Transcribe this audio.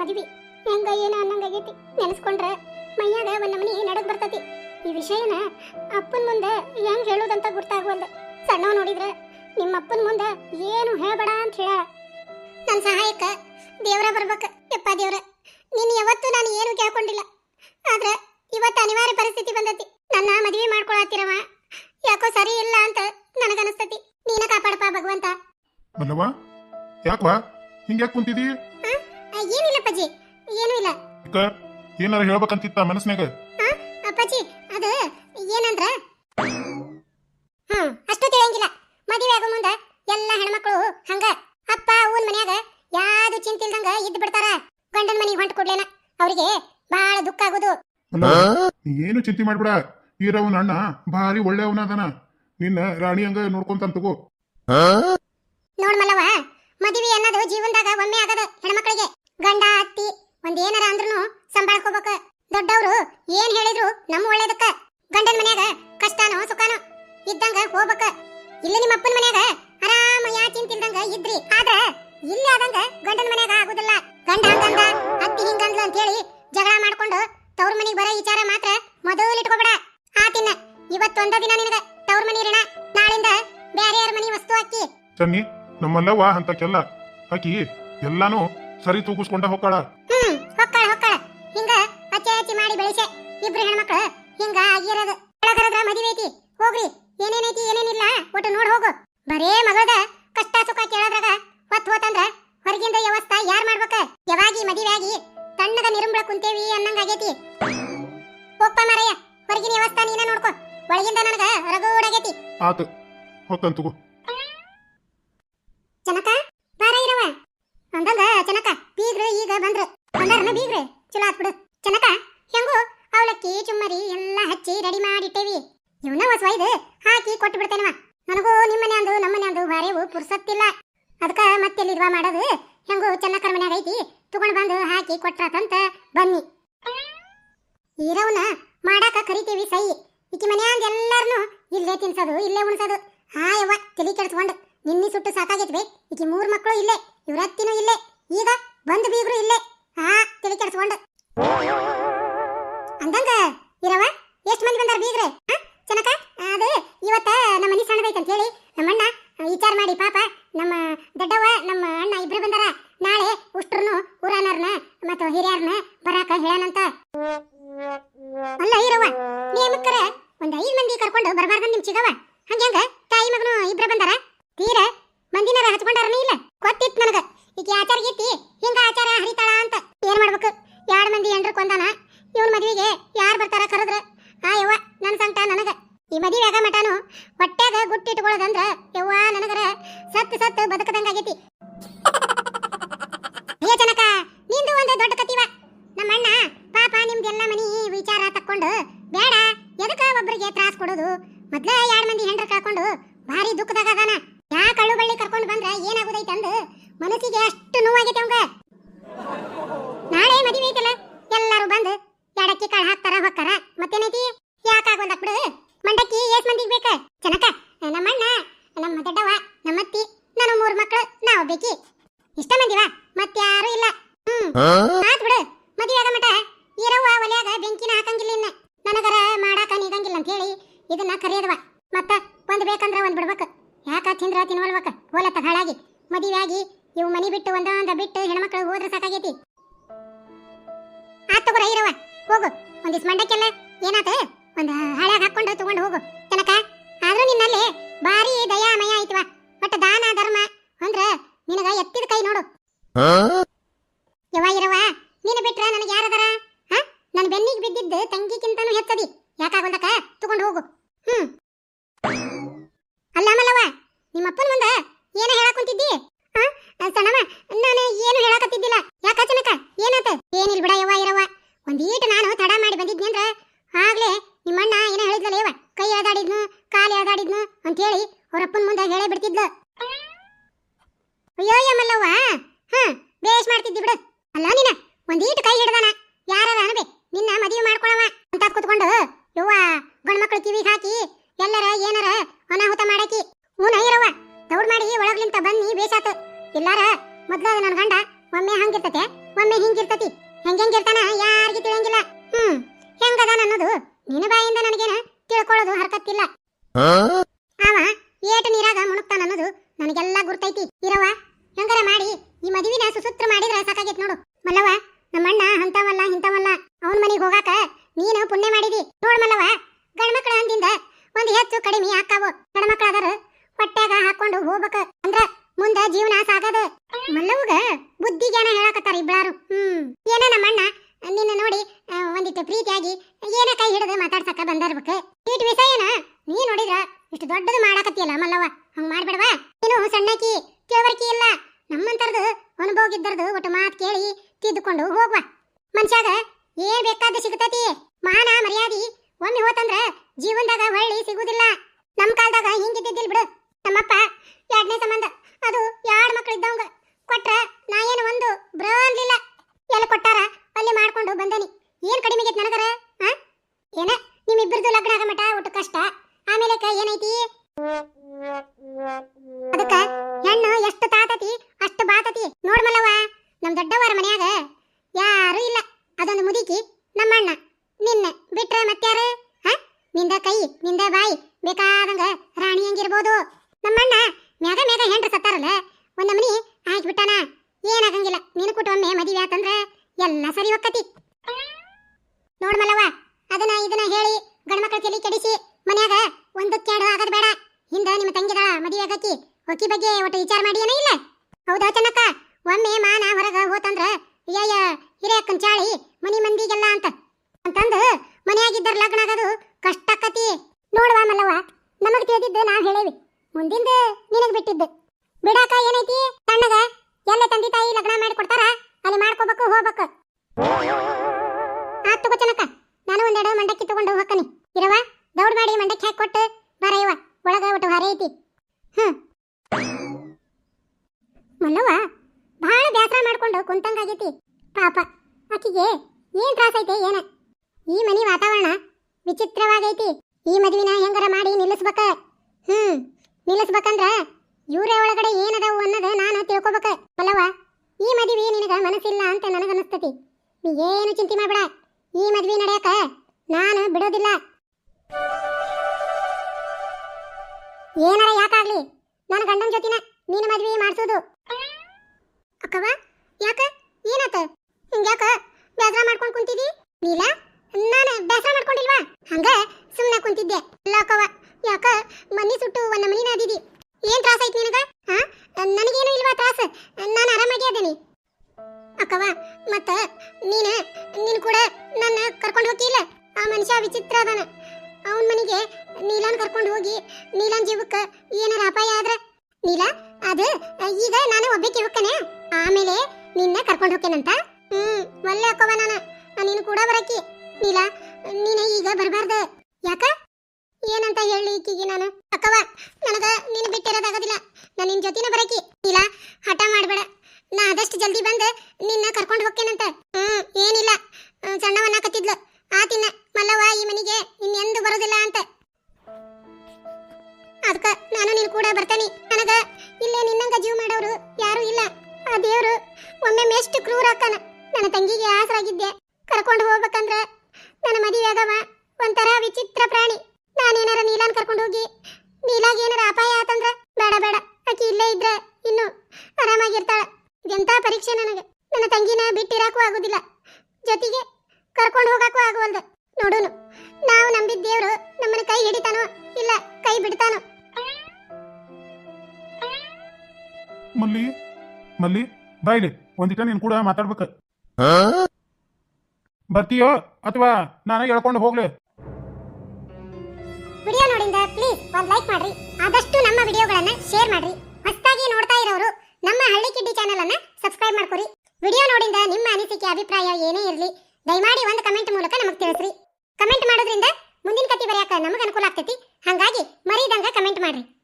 ಮದ್ವಿ. ಹೆಂಗ ಏನ ಅನ್ನಂಗಾಗೈತಿ? ನೆನೆಸ್ಕೊಂಡ್ರ? ಮೈಯಾಗ ಒಂದ್ ನಮನಿ ನಡಕ್ ಬರ್ತತಿ. ಈ ವಿಷಯನ ಅಪ್ಪನ ಮುಂದೆ ಹೆಂಗ್ ಹೇಳೋದಂತ ಗೊತ್ತಾಗವಲ್ದು ಸಣ್ಣವ್ ನೋಡಿದ್ರ ನಿಮ್ಮ ಅಪ್ಪನ ಮುಂದೆ ಏನು ಹೇಳ್ಬೇಡ ಅಂತ ಹೇಳ. ನನ್ನ ಸಹಾಯಕ್ಕ ದೇವ್ರ ಬರ್ಬೇಕ. ಯಪ್ಪ ದೇವ್ರ ನಿನ್ನ ಯಾವತ್ತು ನಾನು ಏನು ಕೇಳ್ಕೊಂಡಿಲ್ಲ. ಆದ್ರೆ ಇವತ್ತು ಅನಿವಾರ್ಯ ಪರಿಸ್ಥಿತಿ ಬಂದತಿ. ನನ್ನ ಮದುವೆ ಮಾಡ್ಕೊಳತ್ತಿರವ. ಯಾಕೋ ಸರಿ ಇಲ್ಲ ಅಂತ ನನಗನಸ್ತತಿ. ನೀನ ಕಾಪಾಡಪ್ಪ ಭಗವಂತ. ಯಾಕವಾ? ಹಿಂಗ್ಯಾಕ್ ಕುಂತಿದಿ? ಏನಿಲ್ಲ ಅಪ್ಪಾಜಿ ಏನೂ ಇಲ್ಲ. ಅಕ್ಕ ಏನಾರ ಹೇಳ್ಬೇಕಂತಿತ್ತ ಮನಸ್ನ್ಯಾಗ ಆ, ಅಪ್ಪಾಜಿ ಅದು ಏನಂದ್ರ? ಹ್ಮ್ ಅಷ್ಟು ತಿಳಿಯಂಗಿಲ್ಲ ಮದುವೆ ಆಗೋ ಮುಂದ ಎಲ್ಲ ಹೆಣ್ಮಕ್ಳು ಹಂಗ ಅಪ್ಪ ಅವನ್ ಮನ್ಯಾಗ ಯಾವ್ದು ಚಿಂತೆ ಇಲ್ದಂಗ ಇದ್ ಬಿಡ್ತಾರ. ಗಂಡನ ಮನೆಗೆ ಹೊಂಟ್ ಕೊಡ್ಲೇನ. ಅವ್ರಿಗೆ ಬಹಳ ದುಃಖ ಆಗೋದು. ಮಲ್ಲವ್ವ, ನೀ ಏನು ಚಿಂತೆ ಮಾಡ್ಬಿಡ. ಈರವನ ಅಣ್ಣ ಭಾರಿ ಒಳ್ಳೆಯವನ ಅದಾನ. ನಿನ್ನ ರಾಣಿ ಹಂಗ ನೋಡ್ಕೊಂತಾನ ತಗೋ. ನೋಡ್ ಮಲ್ಲವ ಮದುವೆ ಅನ್ನೋದು ಜೀವನದಾಗ ಒಮ್ಮೆ ಆಗದ ಹೆಣ್ಮಕ್ಳಿಗೆ. ಗಂಡ, ಅತ್ತಿ, ಒಂದ್ ಏನಾರ ಅಂದ್ರೂ ಸಂಬಾಳ್ಕೋಬೇಕ ದೊಡ್ಡವರು ಏನ್ ಹೇಳಿದ್ರು ನಮ್ಮ ಒಳ್ಳೇದಕ್ಕ. ಗಂಡನ ಮನ್ಯಾಗ ಕಷ್ಟನೋ ಸುಖನೋ ಇದ್ದಂಗ ಹೋಗ್ಬೇಕ. ಇಲ್ಲಿ ನಿಮ್ಮ ಅಪ್ಪನ ಮನ್ಯಾಗ ಆರಾಮ ಯಾ ಚಿಂತಿಲ್ದಂಗ ಇದ್ರಿ. ಆದ್ರ ಇಲ್ಲಿ ಆದಂಗ ಗಂಡನ ಮನ್ಯಾಗ ಆಗುದಿಲ್ಲ. ಗಂಡ ಹಂಗಂದ, ಅತ್ತಿ ಹಿಂಗಂದ್ಲು ಅಂತ ಹೇಳಿ ಜಗಳ ಮಾಡ್ಕೊಂಡು ತವ್ರ ಮನೆಗೆ ಬರೋ ವಿಚಾರ ಮಾತ್ರ ಮೊದಲು ಇಟ್ಕೋಬೇಡ ಆತಿನ ಇವತ್ತೊಂದ ದಿನ ನಿನಗ ತವ್ರ ಮನಿ ಇರೋಣ. ನಾಳಿಂದ ಬ್ಯಾರೆ ಯಾರ ಮನಿ ವಸ್ತು ಹಾಕಿ. ಚನ್ನಿ ಅಂತ ಅಂತಕ್ಕೆಲ್ಲ ಹಾಕಿ ಎಲ್ಲಾನು ಸರಿ ತೂಗಿಸ್ಕೊಂಡ ಹ್ಮ್ ಹೊಕ್ಕಳ ಹೊಕ್ಕಳ ಹಿಂಗ ಅಚ್ಚೆ ಅಚ್ಚಿ ಮಾಡಿ ಬೆಳೆಸೆ. ಇಬ್ರು ಹೆಣ್ಮಕ್ಳು. ಹಿಂಗ ಆಗಿರೋದು. ಒಳಗರದ್ರ ಮದುವೆ ಐತಿ. ಹೋಗ್ರಿ. ಏನೇನೈತಿ ಏನೇನಿಲ್ಲ ಒಟ್ಟು ನೋಡಿ ಹೋಗು. ಬರೇ ಮಗಳದ ಕಷ್ಟ ಸುಖ ಕೇಳೋದ್ರಾಗ ಹೊತ್ ಹೋತಂದ್ರ ಹೊರಗಿಂದ ವ್ಯವಸ್ಥೆ ಯಾರ್ ಮಾಡ್ಬೇಕ? ಯಾವಾಗಿ ಮದುವೆ ಆಗಿ ತಣ್ಣಗ ನಿರುಂಬಳ ಕುಂತೇವಿ ಅನ್ನಂಗಾಗೈತಿ ಒಪ್ಪ ಮಾರಯ್ಯ ಹೊರಗಿನ ವ್ಯವಸ್ಥೆ ನೀನ ನೋಡ್ಕೊ. ಒಳಗಿಂದ ನನಗ ರಗೂಡಾಗೈತಿ ಆತು ತಗೋ. ಜನಕ? ಅಂದಂಗ ಚನಕ ಬೀಗ್ರು ಈಗ ಬಂದ್ರು. ಬಂದಾರನ ಬೀಗ್ರು? ಚಲೋ ಆತ್ ಬಿಡು. ಚನಕ ಹೆಂಗು? ಅವಲಕ್ಕಿ, ಚುಮ್ಮರಿ ಎಲ್ಲ ಹಚ್ಚಿ ರೆಡಿ ಮಾಡಿಟ್ಟೇವಿ. ಇವನ್ನ ಹೊಸ ಒಯ್ದು ಹಾಕಿ ಕೊಟ್ಟು ಬಿಡ್ತೇನವ ನನಗೂ ನಿಮ್ಮನೆ ಅಂದು ನಮ್ಮನೆ ಅಂದು ಬಾರೇವು ಪುರ್ಸತ್ತಿಲ್ಲ. ಅದಕ್ಕ ಮತ್ತೆಲ್ಲಿದ್ವಾ ಮಾಡೋದು? ಹೆಂಗು ಚೆನ್ನಕರ ಮನ್ಯಾಗ ಐತಿ? ತಗೊಂಡ್ ಬಂದು ಹಾಕಿ ಕೊಟ್ರಾತಂತ ಬನ್ನಿ. ಈರವನ್ನ ಮಾಡಾಕ ಕರಿತೀವಿ ಸೈ. ಈಕಿ ಮನ್ಯಾಂದ ಎಲ್ಲಾರ್ನು ಇಲ್ಲೇ ತಿನ್ಸೋದು, ಇಲ್ಲೇ ಉಣ್ಸೋದು. ಹಾ ಯವ್ವ ತಲಿ ಕೆಡ್ಸ್ಕೊಂಡು. ನಿನ್ನೆ ಸುಟ್ಟು ಸಾಕಾಗೈತಿ ಬೇ. ಈಕಿ ಮೂರ್ ಮಕ್ಕಳು ಇಲ್ಲೇ ಇವ್ರ ಅತ್ತಿನೂ ಇಲ್ಲೇ, ಈಗ ಬಂದು ಬೀಗ್ರು ಇಲ್ಲೇ. ಹಾ ತಲೆ ಕೆಡ್ಸ್ಕೊಂಡು. ಅಂದಂಗ ಇರವ ಎಷ್ಟ್ ಮಂದಿ ಬಂದಾರ ಬೀಗ್ರೆ? ಹಾ ಚನಕ, ಅದು, ಇವತ್ತ ನಮ್ಮ ಮನಿ ಸಣ್ಣದೈತೆ ಹೇಳಿ ನಮ್ಮಣ್ಣ ಗೀತಿ ಹಿಂಗ ಆಚಾರ ಹರಿತಾಳ ಅಂತ. ಏನ್ ಮಾಡ್ಬೇಕು? ಎರಡ್ ಮಂದಿ ಹೆಂಡ್ರು ಕೊಂದಾನ? ಇವನ್ ಮದ್ವಿಗೆ ಯಾರ್ ಬರ್ತಾರ ಕರೆದ್ರ? ಆ ಯವ್ವ, ನನ್ ಸಂಕಟ ನನಗ. ಈ ಮದುವೆ ಮಟನು ಹೊಟ್ಯಾಗ ಗುಟ್ಟಿಟ್ಕೊಳ್ಳೋದಂದ್ರ ಯವ್ವ ನನಗರ ಸತ್ತು ಸತ್ತು ಬದುಕದಂಗಾಗೈತಿ ಏ ಜನಕ, ನಿಂದು ಒಂದು ದೊಡ್ಡ ಕತಿವ ನಮ್ಮ ಅಣ್ಣ ಪಾಪ ನಿಮ್ದೆಲ್ಲ ಮನಿ ವಿಚಾರ ತಕ್ಕೊಂಡು, ಬೇಡ ಎದಕ ಒಬ್ಬರಿಗೆ ತ್ರಾಸ ಕೊಡೋದು? ಮೊದ್ಲ ಎರಡ್ ಮಂದಿ ಹೆಂಡ್ರ ಕಳ್ಕೊಂಡು ಭಾರಿ ದುಃಖದಾಗ ಅದಾನ. ಯಾ ಕಳ್ಳು ಬಳ್ಳಿ ಕರ್ಕೊಂಡು ಬಂದ್ರ ಏನಾಗುದೈತೆ ಅಂದು ಮನಸ್ಸಿಗೆ ಅಷ್ಟು ನೋವಾಗೈತೆ ಅವಂಗ? ನಾಳೆ ಮದುವೆ ಐತಲ್ಲ ಎಲ್ಲರೂ ಬಂದು ಎಡಕ್ಕಿ ಕಾಳು ಹಾಕ್ತಾರ ಹೊಕ್ಕಾರ ಮತ್ತೇನೈತಿ? ಯಾಕಾಗೋದ ಬಿಡು? ಮಂಡಕ್ಕಿ ಏಸ್ ಮಂದಿಗೆ ಬೇಕ? ಜನಕ ನಮ್ಮಣ್ಣ ನಮ್ಮ ದೊಡ್ಡವ ನಮ್ಮತ್ತಿ ನಾನು ಮೂರು ಮಕ್ಕಳು ನಾವು ಬೇಕಿ. ಇಷ್ಟ ಮಂದಿವಾ? ಮತ್ತಾರು ಇಲ್ಲ. ಹ್ಮ್. ಆತ್ ಬಿಡು. ಮದುವೆ ಆಗ ಮಠ ಇರವ ಒಲೆಯಾಗ ಬೆಂಕಿನ ಹಾಕಂಗಿಲ್ಲ ಇನ್ನ. ನನಗರ ಮಾಡಾಕ ನೀಗಂಗಿಲ್ಲ ಅಂತ ಹೇಳಿ ಇದನ್ನ ಕರೆಯದವ. ಮತ್ತ ಒಂದ್ ಬೇಕಂದ್ರ ಒಂದ್ ಬಿಡ್ಬೇಕು. ಯಾಕ ತಿಂದ್ರ ತಿನ್ವಲ್ಬೇಕ ಹೋಲತ್ತ ಹಾಳಾಗಿ ಮದುವೆ ಆಗಿ ಇವು ಮನಿ ಬಿಟ್ಟು ಒಂದೊಂದ ಬಿಟ್ಟು ಹೆಣ್ಮಕ್ಳು ಹೋದ್ರ ಸಾಕಾಗೈತಿ. ಆತ್ ತಗೋರ ಐರವ ಹೋಗು. ಒಂದಿಸ್ ಮಂಡಕ್ಕೆಲ್ಲ ಏನಾತ? ಒಂದ್ ಹಳ್ಯಾಗ ಹಾಕೊಂಡು ತಗೊಂಡು ಹೋಗು. ತನಕ? ಆದ್ರೂ ನಿನ್ನಲ್ಲಿ ಭಾರಿ ದಯಾಮಯ ಐತಿವ. ಒಟ್ಟ ದಾನ, ಧರ್ಮ ಅಂದ್ರ ನಿನಗ ಎತ್ತಿದ ಕೈ ನೋಡು ಯವ್ವ ಇರವ ನೀನು ಬಿಟ್ರ ನನಗೆ ಯಾರದಾರ ಹಾ ನನ್ನ ಬೆನ್ನಿಗೆ ಬಿದ್ದಿದ್ದು ತಂಗಿಕ್ಕಿಂತನೂ ಹೆಚ್ಚದಿ ಯಾಕಾಗೊಂದಕ ತಗೊಂಡು ಹೋಗು ಹ್ಮ್ ಅಲ್ಲ ಮಲ್ಲವ್ವ ನಿಮ್ಮ ಅಪ್ಪನ ಮುಂದ ಏನ ಹೇಳಕ್ ಕುಂತಿದ್ದಿ ಹಾ ಸಣ್ಣವ ನಾನು ಏನು ಹೇಳಕತ್ತಿದ್ದಿಲ್ಲ ಯಾಕ ಚನಕ ಏನಾತ ಏನಿಲ್ ಬಿಡ ಯವ್ವ ಇರವ ಒಂದೀಟ ನಾನು ತಡ ಮಾಡಿ ಬಂದಿದ್ನಿ ಅಂದ್ರ ಆಗ್ಲೇ ನಿಮ್ಮಣ್ಣ ಏನ ಹೇಳಿದ್ಲಲ್ಲ ಯವ್ವ ಕೈ ಎಳ್ದಾಡಿದ್ನು ಕಾಲು ಎಳ್ದಾಡಿದ್ನು ಅಂತ ಹೇಳಿ ಅವ್ರಪ್ಪನ ಮುಂದೆ ಹೇಳೇ ಬಿಡ್ತಿದ್ಲು ಅಯ್ಯೋ ಮಲ್ಲವ್ವ ಹಾ ಬೇಷ್ ಮಾಡ್ತಿದ್ದಿ ಬಿಡು ಅಲ್ಲ ನೀನ ಒಂದೀಟ್ ಕೈ ಹಿಡ್ದಾನ ಯಾರ ಅನ್ಬೆ ನಿನ್ನ ಮದುವೆ ಮಾಡ್ಕೊಳವ ಅಂತ ಕುತ್ಕೊಂಡು ಯವ್ವ ಕಿವಿಗೆ ಹಾಕಿ ಎಲ್ಲರ ಏನಾರ ಅನಾಹುತ ಮಾಡಾಕಿ. ಹೂನ ಇರವ ದೌಡ್ ಮಾಡಿ ಒಳಗ್ಲಿಂತ ಬನ್ನಿ ಬೇಸಾತ. ಇಲ್ಲಾರ ಮೊದ್ಲಾದ ನನ್ನ ಗಂಡ ಒಮ್ಮೆ ಹಂಗಿರ್ತತೆ ಒಮ್ಮೆ ಹಿಂಗಿರ್ತತಿ. ಹೆಂಗೆಂಗಿರ್ತಾನ ಯಾರಿಗೆ ತಿಳಿಯಂಗಿಲ್ಲ. ಹ್ಮ್ ಹೆಂಗದಾನ ಅನ್ನೋದು ನಿನ್ನ ಬಾಯಿಂದ ನನಗೇನ ತಿಳ್ಕೊಳ್ಳೋದು ಹರಕತ್ತಿಲ್ಲ. ಅವ ಏಟ ನೀರಾಗ ಮುಣುಕ್ತಾನ ಅನ್ನೋದು ನನಗೆಲ್ಲ ಗುರ್ತೈತಿ ಇರವ ಹೆಂಗಾರ ಮಾಡಿ ಈ ಮದುವಿನ ಸುಸೂತ್ರ ಮಾಡಿದ್ರ ಸಾಕಾಗೈತ್ ನೋಡು ಮಲ್ಲವ ನಮ್ಮಣ್ಣ ಅಂತವಲ್ಲ ಇಂತವಲ್ಲ ಅವನ ಮನೆಗೆ ಹೋಗಾಕ ನೀನು ಪುಣ್ಯ ಮಾಡಿದಿ ನೋಡ್ ಮಲ್ಲವ ಗಂಡ್ಮಕ್ಳ ಅಂದಿಂದ ಒಂದ್ ಹೆಚ್ಚು ಕಡಿಮೆ ಆಕಾವು ಗಂಡ್ಮಕ್ಳ ಅದಾರ ಹೊಟ್ಯಾಗ ಹಾಕೊಂಡು ಹೋಗ್ಬೇಕ ಅಂದ್ರ ಮುಂದ ಜೀವನ ಸಾಗದ ಮಲ್ಲವ್ಗ ಬುದ್ಧಿ ಜ್ಞಾನ ಹೇಳಕತ್ತಾರ ಇಬ್ಬರು ಹ್ಮ್. ಏನ ನಮ್ಮಣ್ಣ, ನಿನ್ನ ನೋಡಿ ಒಂದಿಟ್ಟು ಪ್ರೀತಿಯಾಗಿ ಏನ ಕೈ ಹಿಡಿದು ಮಾತಾಡ್ಸಕ ಬಂದಿರ್ಬೇಕು. ಇಟ್ ವಿಷಯನ ನೀ ನೋಡಿದ್ರ, ಇಷ್ಟು ದೊಡ್ಡದು ಮಾಡಾಕತ್ತಿಯಲ್ಲ ಮಲ್ಲವ್ವ. ಹಂಗ್ ಮಾಡ್ಬೇಡವಾ? ನೀನು ಸಣ್ಣಕಿ ತಿಳುವಳಿಕೆ ಇಲ್ಲ. ನಮ್ಮಂತರದು ಅನುಭವ ಇದ್ದರದು ಒಟ್ಟು ಮಾತು ಕೇಳಿ ತಿದ್ದುಕೊಂಡು ಹೋಗ್ವ. ಮನುಷ್ಯಾಗ ಏನ್ ಬೇಕಾದ ಸಿಗತತಿ? ಮಾನ, ಮರ್ಯಾದಿ. ಒಮ್ಮೆ ಹೋತಂದ್ರ ಜೀವನದಾಗ ಹೊಳ್ಳಿ ಸಿಗುದಿಲ್ಲ. ನಮ್ ಕಾಲದಾಗ ಹಿಂಗಿದ್ದಿದ್ದಿಲ್ ಬಿಡು. ನಮ್ಮಪ್ಪ ಎರಡನೇ ಸಂಬಂಧ. ಅದು ಎರಡ್ ಮಕ್ಕಳು ಇದ್ದವಂಗ. ಕೊಟ್ರ ನಾ ಏನು ಒಂದು ಬ್ರ ಅನ್ಲಿಲ್ಲ ಎಲ್ಲ ಕೊಟ್ಟಾರ? ಅಲ್ಲಿ ಮಾಡ್ಕೊಂಡು ಬಂದನಿ. ಏನ್ ಕಡಿಮೆ ಆಗೈತ್ ನನಗರ? ಹಾ ಏನ? ನಿಮ್ಮಿಬ್ಬರದು ಲಗ್ನ ಆಗ ಮಟ ಒಟ್ಟು ಕಷ್ಟ. ಆಮೇಲೆ ಏನೈತಿ? ಅದಕ್ಕ ಹೆಣ್ಣು ಎಷ್ಟು ತಾತತಿ, ಅಷ್ಟು ಬಾತತಿ. ನೋಡ್ಮಲ್ಲವ ನಮ್ ದೊಡ್ಡವರ ಮನ್ಯಾಗ ಯಾರು ಇಲ್ಲ. ಅದೊಂದು ಮುದುಕಿ, ನಮ್ಮಣ್ಣ. ನಿನ್ನ ಬಿಟ್ರೆ ಮತ್ತಾರು ಹ ನಿಂದ ಕೈ, ನಿಂದ ಬಾಯಿ ಬೇಕಾದಂಗ ರಾಣಿ ಹಂಗಿರ್ಬೋದು. ನಮ್ಮಣ್ಣ ಮ್ಯಾಗ ಮ್ಯಾಗ ಹೆಂಡ್ರ ಸತ್ತಾರಲ್ಲ? ಒಂದ್ ಮನಿ ಹಾಕ್ಬಿಟ್ಟಾನ ಏನಾಗಂಗಿಲ್ಲ. ನಿನ್ ಕುಟುಂಬ ಮದುವೆ ಆತಂದ್ರ ಎಲ್ಲ ಸರಿ ಒಕ್ಕತಿ. ನೋಡ್ಮಲ್ಲವ ಅದನ್ನ ಇದನ್ನ ಹೇಳಿ ಗಂಡ್ಮಕ್ಳ ತಲೆ ಕೆಡಿಸಿ ಮನ್ಯಾಗ ಒಂದಕ್ಕೆ ಕ್ಯಾಡು ಆಗದ್ ಬೇಡ. ಹಿಂದ ನಿಮ್ಮ ತಂಗಿದಾಳ ಮದುವೆ ಆಗಕ್ಕಿ. ಹೊಕ್ಕಿ ಬಗ್ಗೆ ಒಟ್ಟು ವಿಚಾರ ಮಾಡಿ ಏನೋ ಇಲ್ಲ. ಹೌದಾ ಚೆನ್ನಕ್ಕ ಒಮ್ಮೆ ಮಾನ ಹೊರಗ ಹೋತಂದ್ರ ಅಯ್ಯಯ್ಯ ಹಿರಿಯಕ್ಕನ್ ಚಾಳಿ ಮನಿ ಮಂದಿಗೆಲ್ಲ ಅಂತ ಅಂತಂದು ಮನೆಯಾಗಿದ್ದರ ಲಗ್ನ ಆಗೋದು ಕಷ್ಟ ಆಕತಿ ನೋಡುವ ಮಲ್ಲವ್ವ ನಮಗ್ ತಿಳಿದಿದ್ದು ನಾವ್ ಹೇಳೇವಿ ಮುಂದಿಂದ ನಿನಗ್ ಬಿಟ್ಟಿದ್ದು ಬಿಡಾಕ ಏನೈತಿ ತಣ್ಣಗ ಎಲ್ಲ ತಂದೆ ತಾಯಿ ಲಗ್ನ ಮಾಡಿ ಕೊಡ್ತಾರ ಅಲ್ಲಿ ಮಾಡ್ಕೋಬೇಕು ಹೋಗ್ಬೇಕು ಆತ್ ತಗೋ ಚೆನ್ನಕ್ಕ ನಾನು ಒಂದೆರಡು ಮಂಡಕ್ಕಿ ತಗೊಂಡು ಹೋಗಕನಿ. ಇರವ ದೌಡ್ ಮಾಡಿ ಮಂಡಕ್ಕಿ ಹಾಕಿ ಕೊಟ್ಟು ಇವ ಒಳಗ ಒಟ್ಟು ಹಾರೆ ಐತಿ. ಹ್ಮ್. ಮಲ್ಲವ್ವ ಬಹಳ ಬ್ಯಾಸರ ಮಾಡ್ಕೊಂಡು ಕುಂತಂಗಾಗೈತಿ ಪಾಪ, ಆಕಿಗೆ ಏನ್ ತ್ರಾಸ ಐತೆ, ಏನ? ಈ ಮನಿ ವಾತಾವರಣ ವಿಚಿತ್ರವಾಗೈತಿ. ಈ ಮದುವಿನ ಹೆಂಗರ ಮಾಡಿ ನಿಲ್ಲಿಸ್ಬೇಕ? ಹ್ಮ್, ನಿಲ್ಲಿಸ್ಬೇಕಂದ್ರ ಇವ್ರ ಒಳಗಡೆ ಏನದಾವು ಅನ್ನೋದು ನಾನು ತಿಳ್ಕೊಬೇಕ. ಮಲ್ಲವ್ವ, ಈ ಮದುವೆ ನಿನಗ ಮನಸ್ಸಿಲ್ಲ ಅಂತ ನನಗನ್ನಿಸ್ತತಿ. ನೀ ಏನು ಚಿಂತೆ ಮಾಡ್ಬೇಡ. ಈ ಮದ್ವಿ ನಡೆಯಕ ನಾನು ಬಿಡೋದಿಲ್ಲ. ಏನಾರ ಯಾಕಾಗ್ಲಿ ನನ್ನ ಗಂಡನ ಜೊತಿನ ನೀನು ಮದ್ವೆ ಮಾಡ್ಸೋದು. ಅಕ್ಕವ ಯಾಕ? ಏನಾತ? ಹಿಂಗ್ಯಾಕ ಬೇಸರ ಮಾಡ್ಕೊಂಡು ಕುಂತಿದಿ? ನೀಲ ನಾನು ಬೇಸರ ಮಾಡ್ಕೊಂಡಿಲ್ವಾ? ಹಂಗ ಸುಮ್ಮನೆ ಕುಂತಿದ್ದೆ. ಇಲ್ಲ ಅಕ್ಕವ ಯಾಕ? ಮನಿ ಸುಟ್ಟು ಒಂದ ಮನಿ ನಾದಿದಿ ಏನ್ ತ್ರಾಸ ಐತಿ ನಿನಗ? ಹಾ? ನನಗೇನು ಇಲ್ವಾ ತ್ರಾಸ? ನಾನು ಆರಾಮಾಗಿ ಅದೇನಿ. ಅಕ್ಕವ ಮತ್ತ ನೀನ, ನೀನ್ ಕೂಡ ನನ್ನ ಕರ್ಕೊಂಡು ಹೋಗಿಲ್ಲ ಆ ಮನುಷ್ಯ ವಿಚಿತ್ರ ಅದಾನ. ಅವನ ಮನೆಗೆ ನೀಲನ್ ಕರ್ಕೊಂಡು ಹೋಗಿ, ನೀಲಾನ್ ಜೀವಕ್ಕೆ ಏನಾರ ಅಪಾಯ ಆದ್ರ? ನೀಲ, ಅದು, ಈಗ ನಾನು ಒಬ್ಬಕ್ಕೆ ಹೋಗ್ತಾನೆ ಆಮೇಲೆ ನಿನ್ನ ಕರ್ಕೊಂಡು ಹೋಗ್ತೇನಂತ ಹ್ಮ್, ಒಳ್ಳೆ ಅಕ್ಕವ ನಾನು. ನೀನು ಕೂಡ ಬರಕಿ. ನೀಲ, ನೀನ ಈಗ ಬರಬಾರ್ದ. ಯಾಕ? ಏನಂತ ಹೇಳಿ ಈಕಿಗೆ ನಾನು? ಅಕ್ಕವ ನನಗ ನೀನು ಬಿಟ್ಟಿರೋದಾಗೋದಿಲ್ಲ. ನಾನು ನಿನ್ ಜೊತೆನ ಬರಕಿ. ನೀಲ, ಹಠ ಮಾಡಬೇಡ. ನಾ ಆದಷ್ಟು ಜಲ್ದಿ ಬಂದು ನಿನ್ನ ಕರ್ಕೊಂಡು ಹೋಗ್ತೇನಂತ ಹ್ಮ್, ಏನಿಲ್ಲ. ಸಣ್ಣವನ್ನ ಕತ್ತಿದ್ಲು. ಆತಿನ ಮಲ್ಲವ ಈ ಮನೆಗೆ ಇನ್ನೆಂದು ಬರೋದಿಲ್ಲ ಅಂತ. ಅದಕ್ಕ ನಾನು ನೀನು ಕೂಡ ಬರ್ತಾನೆ. ನನಗ ಇಲ್ಲೇ ನಿನ್ನಂಗ ಜೀವ ಮಾಡೋರು ಯಾರು ಇಲ್ಲ. ಆ ದೇವ್ರು ಒಮ್ಮೆ ಎಷ್ಟು ಕ್ರೂರ ಅಕ್ಕನ ನನ್ನ ತಂಗಿಗೆ ಆಸರಾಗಿದ್ದೆ. ಕರ್ಕೊಂಡು ಹೋಗ್ಬೇಕಂದ್ರ ನನ್ನ ಮದುವೆ ಆಗವ. ಒಂಥರ ವಿಚಿತ್ರ ಪ್ರಾಣಿ. ನಾನೇನಾರ ನೀಲಾನ್ ಕರ್ಕೊಂಡು ಹೋಗಿ ನೀಲಾಗ ಏನಾರ ಅಪಾಯ ಆತಂದ್ರ ಬೇಡ ಬೇಡ. ಆಕಿ ಇಲ್ಲೇ ಇದ್ರೆ ಇನ್ನು ಆರಾಮಾಗಿರ್ತಾಳ. ಇದೆಂತ ಪರೀಕ್ಷೆ ನನಗೆ. ನನ್ನ ತಂಗಿನ ಬಿಟ್ಟಿರಾಕೂ ಆಗುದಿಲ್ಲ. ಜೊತೆಗೆ ಕರ್ಕೊಂಡು ಹೋಗಕ್ಕೂ ಆಗುವಲ್ದ ನೋಡೋನು ನಾವು ನಂಬಿದ ದೇವ್ರು ನಮ್ಮನ್ನ ಕೈ ಹಿಡಿತಾನೋ ಇಲ್ಲ ಕೈ ಬಿಡ್ತಾನೋ? ಮಲ್ಲಿ ಮಲ್ಲಿ ಬಾಯ್ಲಿ ಒಂದಿಟ ನೀನ್ ಕೂಡ ಮಾತಾಡ್ಬೇಕು. ಬರ್ತೀಯೋ ಅಥವಾ ನಾನು ಹೇಳ್ಕೊಂಡು ಹೋಗ್ಲಿ? ವಿಡಿಯೋ ನೋಡಿಂದ ಪ್ಲೀಸ್ ಒಂದ್ ಲೈಕ್ ಮಾಡ್ರಿ. ಆದಷ್ಟು ನಮ್ಮ ವಿಡಿಯೋಗಳನ್ನ ಶೇರ್ ಮಾಡ್ರಿ. ಹೊಸದಾಗಿ ನೋಡ್ತಾ ಇರೋರು ನಮ್ಮ ಹಳ್ಳಿ ಕಿಡ್ಡಿ ಚಾನೆಲ್ ಅನ್ನ ಸಬ್ಸ್ಕ್ರೈಬ್ ಮಾಡ್ಕೊರಿ. ವಿಡಿಯೋ ನೋಡಿಂದ ನಿಮ್ಮ ಅನಿಸಿಕೆ ಅಭಿಪ್ರಾಯ ಏನೇ ಇರಲಿ ದಯಮಾಡಿ ಒಂದು ಕಮೆಂಟ್ ಮೂಲಕ ನಮಗೆ ತಿಳಿಸ್ರಿ. ಕಮೆಂಟ್ ಮಾಡೋದ್ರಿಂದ ಮುಂದಿನ ಕತೆ ಬರೆಯಕ ನಮಗೆ ಅನುಕೂಲ ಆಗ್ತೈತಿ. ಹಾಗಾಗಿ ಮರೀದಂಗ ಕಮೆಂಟ್ ಮಾಡ್ರಿ.